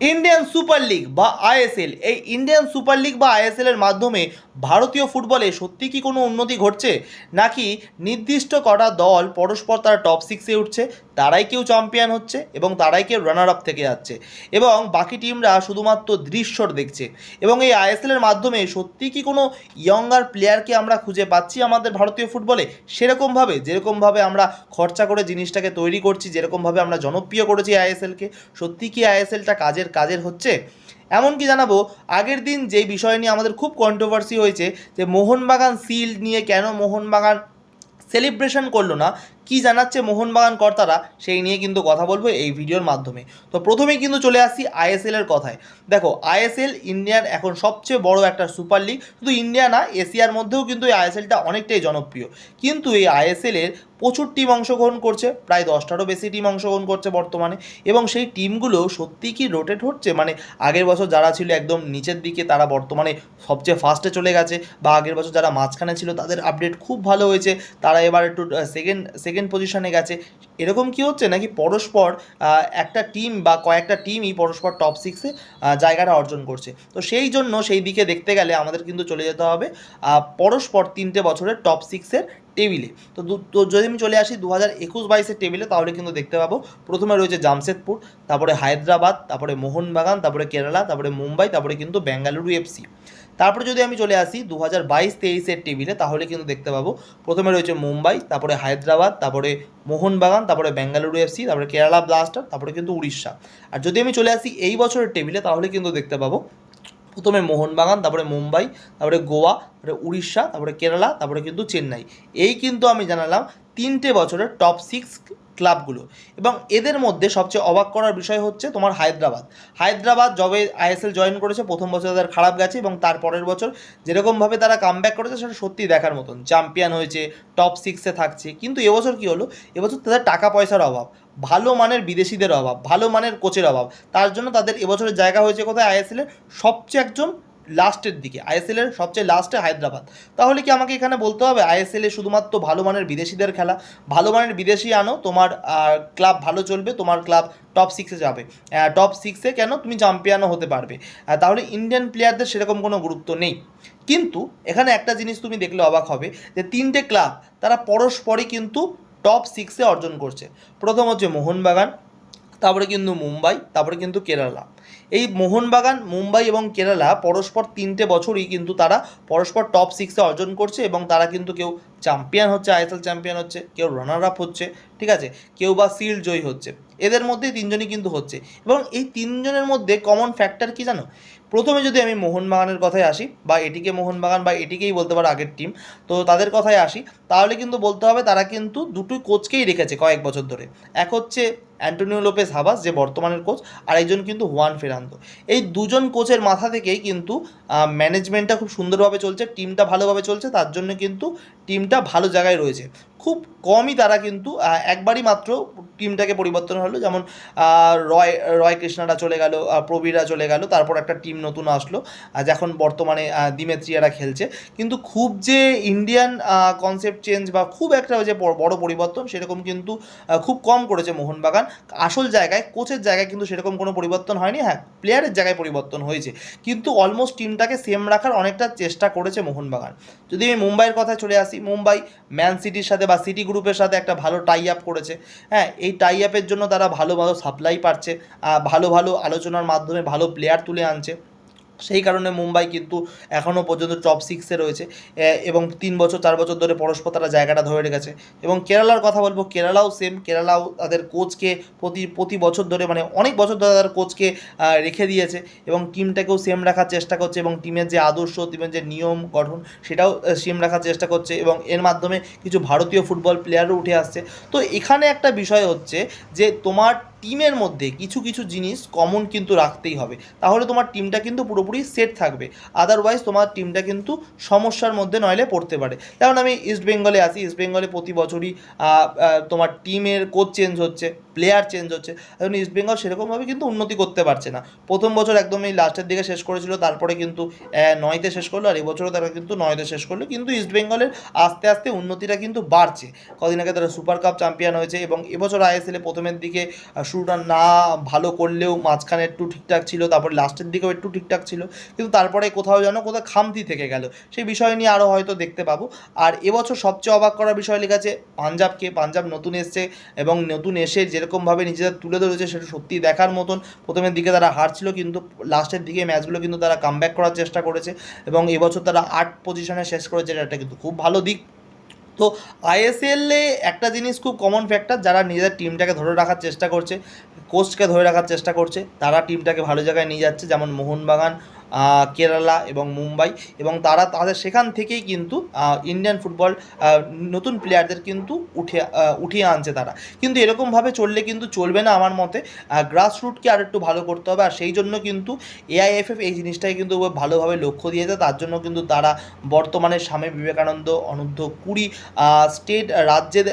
Indian Super League বা ISL এই Indian Super League বা আইএসএল এর মাধ্যমে ভারতীয় ফুটবলে সত্যি কি কোনো উন্নতি ঘটছে? নাকি নির্দিষ্ট কটা দল পরস্পর তারা টপ সিক্সে উঠছে, তারাই কেউ চ্যাম্পিয়ন হচ্ছে এবং তারাই কেউ রানার আপ থেকে যাচ্ছে? এবং বাকি টিমরা শুধুমাত্র দৃশ্যর দেখছে। এবং এই আইএসএল এর মাধ্যমে সত্যি কি কোনো ইয়ঙ্গার প্লেয়ারকে আমরা খুঁজে পাচ্ছি আমাদের ভারতীয় ফুটবলে? সেরকমভাবে, যেরকমভাবে আমরা খরচা করে জিনিসটাকে তৈরি করছি, যেরকমভাবে আমরা জনপ্রিয় করেছি আইএসএলকে সত্যি কি আইএসএলটা কাজের কাজের হচ্ছে। এমনকি জানাব, আগের দিন যে বিষয় নিয়ে আমাদের খুব কন্ট্রোভার্সি হয়েছে, যে মোহনবাগান সিল্ড নিয়ে কেন মোহনবাগান সেলিব্রেশন করল না কি জানাচ্ছে মোহনবাগান কর্তারা সেই নিয়ে কিন্তু কথা বলব এই ভিডিওর মাধ্যমে। তো প্রথমেই কিন্তু চলে আসছি আইএসএল এর কথায়। দেখো আইএসএল ইন্ডিয়ার এখন সবচেয়ে বড় একটা সুপার লিগ। শুধু ইন্ডিয়া না, এশিয়ার মধ্যেও কিন্তু এই আইএসএলটা অনেকটাই জনপ্রিয়। কিন্তু এই আইএসএল এর প্রচুর টিম অংশগ্রহণ করছে, প্রায় দশটারও বেশি টিম অংশগ্রহণ করছে বর্তমানে। এবং সেই টিমগুলো সত্যি কি রোটেট হচ্ছে? মানে আগের বছর যারা ছিল একদম নিচের দিকে, তারা বর্তমানে সবচেয়ে ফার্স্টে চলে গেছে। বা আগের বছর যারা মাঝখানে ছিল, তাদের আপডেট খুব ভালো হয়েছে। তারা এবার একটু সেকেন্ড সেকেন্ড পজিশনে গেছে। এরকম কি হচ্ছে নাকি পরস্পর একটা টিম বা কয়েকটা টিমই পরস্পর টপ সিক্সে জায়গাটা অর্জন করছে। তো সেই জন্য সেই দিকে দেখতে গেলে আমাদের কিন্তু চলে যেতে হবে পরস্পর তিনটে বছরের টপ সিক্সের টেবিলে তো তো যদি আমি চলে আসি দু হাজার একুশ বাইশের টেবিলে তাহলে কিন্তু দেখতে পাবো, প্রথমে রয়েছে জামশেদপুর, তারপরে হায়দ্রাবাদ, তারপরে মোহনবাগান, তারপরে কেরালা, তারপরে মুম্বাই, তারপরে কিন্তু বেঙ্গালুরু এফসি তারপরে যদি আমি চলে আসি দু হাজার বাইশ তেইশের টেবিলে তাহলে কিন্তু দেখতে পাবো। প্রথমে রয়েছে মুম্বাই, তারপরে হায়দ্রাবাদ, তারপরে মোহনবাগান, তারপরে বেঙ্গালুরু এফসি তারপরে কেরালা ব্লাস্টার তারপরে কিন্তু উড়িষ্যা। আর যদি আমি চলে আসি এই বছরের টেবিলে তাহলে কিন্তু দেখতে পাবো প্রথমে মোহনবাগান, তারপরে মুম্বাই, তারপরে গোয়া, তারপরে উড়িষ্যা, তারপরে কেরালা, তারপরে কিন্তু চেন্নাই। এই কিন্তু আমি জানালাম তিনটে বছরের টপ সিক্স ক্লাবগুলো। এবং এদের মধ্যে সবচেয়ে অবাক করার বিষয় হচ্ছে তোমার হায়দ্রাবাদ। হায়দ্রাবাদ যবে আইএসএল জয়েন করেছে, প্রথম বছর তাদের খারাপ গেছে এবং তার পরের বছর যেরকমভাবে তারা কামব্যাক করেছে, সেটা সত্যিই দেখার মতন। চ্যাম্পিয়ন হয়েছে টপ সিক্সে থাকছে। কিন্তু এবছর কি হলো? এবছর তাদের টাকা পয়সার অভাব, ভালো মানের বিদেশিদের অভাব, ভালো মানের কোচের অভাব। তার জন্য তাদের এবছরের জায়গা হয়েছে কোথায়? আইএসএলের সবচেয়ে একজন লাস্টের দিকে আইএসএল এর সবচেয়ে লাস্টে হায়দ্রাবাদ। তাহলে কি আমাকে এখানে বলতে হবে আইএসএল শুধুমাত্র ভালো মানের বিদেশিদের খেলা? ভালো মানের বিদেশি আনো, তোমার ক্লাব ভালো চলবে, তোমার ক্লাব টপ সিক্সে যাবে। টপ সিক্সে কেন? তুমি চ্যাম্পিয়নও হতে পারবে। তাহলে ইন্ডিয়ান প্লেয়ারদের সেরকম কোনো গুরুত্ব নেই। কিন্তু এখানে একটা জিনিস তুমি দেখলে অবাক হবে, যে তিনটে ক্লাব তারা পরস্পরই কিন্তু টপ সিক্সে অর্জন করছে। প্রথম হচ্ছে মোহনবাগান, তারপরে কিন্তু মুম্বাই, তারপরে কিন্তু কেরালা। এই মোহনবাগান, মুম্বাই এবং কেরালা পরস্পর তিনটে বছরই কিন্তু তারা পরস্পর টপ সিক্সে অর্জন করছে এবং তারা কিন্তু কেউ চ্যাম্পিয়ন হচ্ছে আইএসএল চ্যাম্পিয়ন হচ্ছে, কেউ রানার আপ হচ্ছে, ঠিক আছে? কেউ বা সিল্ড জয়ী হচ্ছে। এদের মধ্যেই তিনজনই কিন্তু হচ্ছে। এবং এই তিনজনের মধ্যে কমন ফ্যাক্টর কি জানো? প্রথমে যদি আমি মোহনবাগানের কথায় আসি, বা এটিকে মোহনবাগান বা এটিকেই বলতে পারো আগের টিম তো তাদের কথায় আসি, তাহলে কিন্তু বলতে হবে তারা কিন্তু দুটোই কোচকেই রেখেছে কয়েক বছর ধরে। এক হচ্ছে অ্যান্টোনিও লোপেস হাবাস যে বর্তমানের কোচ আর একজন কিন্তু হুয়ান ফেরান্দো এই দুজন কোচের মাথা থেকেই কিন্তু ম্যানেজমেন্টটা খুব সুন্দরভাবে চলছে টিমটা ভালোভাবে চলছে, তার জন্য কিন্তু টিমটা ভালো জায়গায় রয়েছে। খুব কমই তারা কিন্তু একবারই মাত্র টিমটাকে পরিবর্তন হলো। যেমন রয় রয় কৃষ্ণারা চলে গেল প্রবীরা চলে গেল, তারপর একটা টিম নতুন আসলো এখন বর্তমানে দিমেত্রিয়ারা খেলছে। কিন্তু খুব যে ইন্ডিয়ান কনসেপ্ট চেঞ্জ বা খুব একটা যে বড় বড় পরিবর্তন, সেরকম কিন্তু খুব কম করেছে মোহনবাগান। আসল জায়গায়, কোচের জায়গায় কিন্তু সেরকম কোনো পরিবর্তন হয়নি। হ্যাঁ প্লেয়ারের জায়গায় পরিবর্তন হয়েছে। কিন্তু অলমোস্ট টিমটাকে সেম রাখার অনেকটা চেষ্টা করেছে মোহনবাগান। যদি আমি মুম্বাইয়ের কথায় চলে আসি, মুম্বাই ম্যান সিটির সাথে বা সিটি গ্রুপের সাথে একটা ভালো টাই আপ করেছে। হ্যাঁ এই টাই আপের জন্য তারা ভালো ভালো সাপ্লাই পাচ্ছে ভালো ভালো আলোচনার মাধ্যমে ভালো প্লেয়ার তুলে আনছে। সেই কারণে মুম্বাই কিন্তু এখনও পর্যন্ত টপ সিক্সে রয়েছে। এবং তিন বছর, চার বছর ধরে পরস্পর তারা জায়গাটা ধরে রেখেছে। এবং কেরালার কথা বলব, কেরালাও সেম কেরালাও তাদের কোচকে প্রতি প্রতি বছর ধরে মানে অনেক বছর ধরে তাদের কোচকে রেখে দিয়েছে। এবং টিমটাকেও সেম রাখার চেষ্টা করছে এবং টিমের যে আদর্শ টিমের যে নিয়ম, গঠন, সেটাও সেম রাখার চেষ্টা করছে এবং এর মাধ্যমে কিছু ভারতীয় ফুটবল প্লেয়ারও উঠে আসছে। তো এখানে একটা বিষয় হচ্ছে যে, তোমার টিমের মধ্যে কিছু কিছু জিনিস কমন কিন্তু রাখতেই হবে। তাহলে তোমার টিমটা কিন্তু পুরোপুরি পুরোপুরি সেট থাকবে। আদারওয়াইজ তোমার টিমটা কিন্তু সমস্যার মধ্যে নইলে পড়তে পারে। যেমন আমি ইস্ট বেঙ্গলে আসি ইস্ট বেঙ্গলে প্রতি বছরই তোমার টিমের কোচ চেঞ্জ হচ্ছে প্লেয়ার চেঞ্জ হচ্ছে। এখন ইস্ট বেঙ্গল সেরকমভাবে কিন্তু উন্নতি করতে পারছে না। প্রথম বছর একদমই লাস্টের দিকে শেষ করেছিল, তারপরে কিন্তু নয়তে শেষ করল, আর এবছরও তারা কিন্তু নয়তে শেষ করল। কিন্তু ইস্ট বেঙ্গলের আস্তে আস্তে উন্নতিটা কিন্তু বাড়ছে। কদিন আগে তারা সুপার কাপ চ্যাম্পিয়ন হয়েছে এবং এবছর আইএসএলে প্রথমের দিকে শুরুটা না ভালো করলেও মাঝখানে একটু ঠিকঠাক ছিল, তারপর লাস্টের দিকেও একটু ঠিকঠাক ছিল। কিন্তু তারপরে কোথাও যেন কোথাও খামতি থেকে গেল। সেই বিষয় নিয়ে আরও হয়তো দেখতে পাবো। আর এবছর সবচেয়ে অবাক করার বিষয় লেগেছে পাঞ্জাবকে। পাঞ্জাব নতুন এসছে এবং নতুন এসে যেরকমভাবে নিজেদের তুলে ধরেছে সেটা সত্যি দেখার মতন। প্রথমের দিকে তারা হারছিল, কিন্তু লাস্টের দিকে ম্যাচগুলো কিন্তু তারা কামব্যাক করার চেষ্টা করেছে এবং এবছর তারা আট পজিশনে শেষ করেছে, এটা কিন্তু খুব ভালো দিক। তো আইএসএলে একটা জিনিস খুব কমন ফ্যাক্টর যারা নিজেদের টিমটাকে ধরে রাখার চেষ্টা করছে কোচকে ধরে রাখার চেষ্টা করছে, তারা টিমটাকে ভালো জায়গায় নিয়ে যাচ্ছে, যেমন মোহনবাগান কেরালা এবং মুম্বাই এবং তারা তাদের সেখান থেকেই কিন্তু ইন্ডিয়ান ফুটবল নতুন প্লেয়ারদের কিন্তু উঠে উঠিয়ে আনছে তারা। কিন্তু এরকমভাবে চললে কিন্তু চলবে না আমার মতে। গ্রাস রুটকে আর একটু ভালো করতে হবে। আর সেই জন্য কিন্তু এআইএফএফ এই জিনিসটাকে কিন্তু ভালোভাবে লক্ষ্য দিয়েছে। তার জন্য কিন্তু তারা বর্তমানে স্বামী বিবেকানন্দ, অনূর্ধ্ব কুড়ি স্টেট রাজ্যের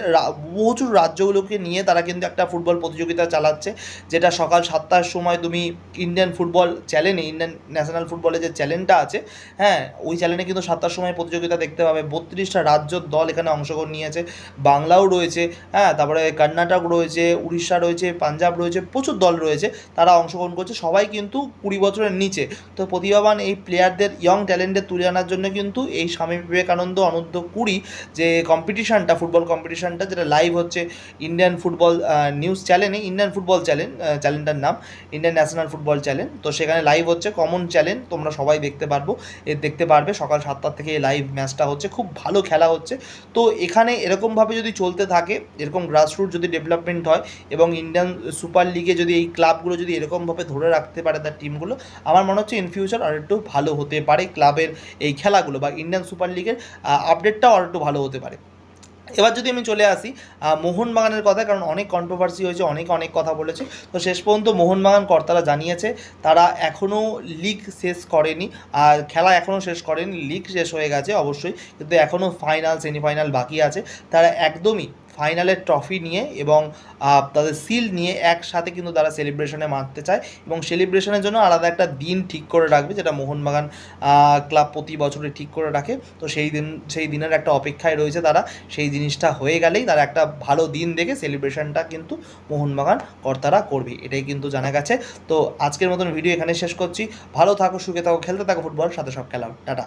প্রচুর রাজ্যগুলোকে নিয়ে তারা কিন্তু একটা ফুটবল প্রতিযোগিতা চালাচ্ছে। যেটা সকাল সাতটার সময় তুমি ইন্ডিয়ান ফুটবল চ্যানেলে ইন্ডিয়ান ন্যাশনাল ফুটবলে যে চ্যানেলটা আছে হ্যাঁ ওই চ্যানেলে কিন্তু সাতটার সময় প্রতিযোগিতা দেখতে পাবে। বত্রিশটা রাজ্যর দল এখানে অংশগ্রহণ নিয়েছে। বাংলাও রয়েছে হ্যাঁ তারপরে কর্ণাটক রয়েছে, উড়িষ্যা রয়েছে, পাঞ্জাব রয়েছে, প্রচুর দল রয়েছে, তারা অংশগ্রহণ করছে। সবাই কিন্তু কুড়ি বছরের নিচে। তো প্রতিভাবান এই প্লেয়ারদের ইয়ং ট্যালেন্টদের তুলে আনার জন্য কিন্তু এই স্বামী বিবেকানন্দ, অনূর্ধ্ব কুড়ি যে কম্পিটিশানটা ফুটবল কম্পিটিশানটা যেটা লাইভ হচ্ছে ইন্ডিয়ান ফুটবল নিউজ চ্যানেলে ইন্ডিয়ান ফুটবল চ্যানেল চ্যানেলটার নাম ইন্ডিয়ান ন্যাশনাল ফুটবল চ্যানেল তো সেখানে লাইভ হচ্ছে কমন চ্যানেল তোমরা সবাই দেখতে পারব। এ দেখতে পারবে সকাল সাতটার থেকে এই লাইভ ম্যাচটা হচ্ছে, খুব ভালো খেলা হচ্ছে। তো এখানে এরকমভাবে যদি চলতে থাকে, এরকম গ্রাসরুট যদি ডেভেলপমেন্ট হয় এবং ইন্ডিয়ান সুপার লিগে যদি এই ক্লাবগুলো যদি এরকমভাবে ধরে রাখতে পারে তার টিমগুলো আমার মনে হচ্ছে ইন ফিউচার আর একটু ভালো হতে পারে ক্লাবের এই খেলাগুলো বা ইন্ডিয়ান সুপার লিগের আপডেটটাও আর একটু ভালো হতে পারে। এবার যদি আমি চলে আসি মোহনবাগানের কথা কারণ অনেক কন্ট্রোভার্সি হয়েছে, অনেক অনেক কথা বলেছে। তো শেষ পর্যন্ত মোহনবাগান কর্তারা জানিয়েছে, তারা এখনও লিগ শেষ করেনি, আর খেলা এখনও শেষ করেনি লিগ শেষ হয়ে গেছে অবশ্যই, কিন্তু এখনও ফাইনাল সেমিফাইনাল বাকি আছে। তারা একদমই ফাইনালের ট্রফি নিয়ে এবং তাদের সিল নিয়ে একসাথে কিন্তু তারা সেলিব্রেশনে মারতে চায় এবং সেলিব্রেশনের জন্য আলাদা একটা দিন ঠিক করে রাখবে যেটা মোহনবাগান ক্লাব প্রতি বছরে ঠিক করে রাখে। তো সেই দিন, সেই দিনের একটা অপেক্ষায় রয়েছে তারা। সেই জিনিসটা হয়ে গেলেই তারা একটা ভালো দিন দেখে সেলিব্রেশনটা কিন্তু মোহনবাগান কর্তারা করবে, এটাই কিন্তু জানা গেছে। তো আজকের মতন ভিডিও এখানে শেষ করছি। ভালো থাকো, সুখে থাকো, খেলতে থাকো ফুটবল, সাথে সব খেলাও টাটা।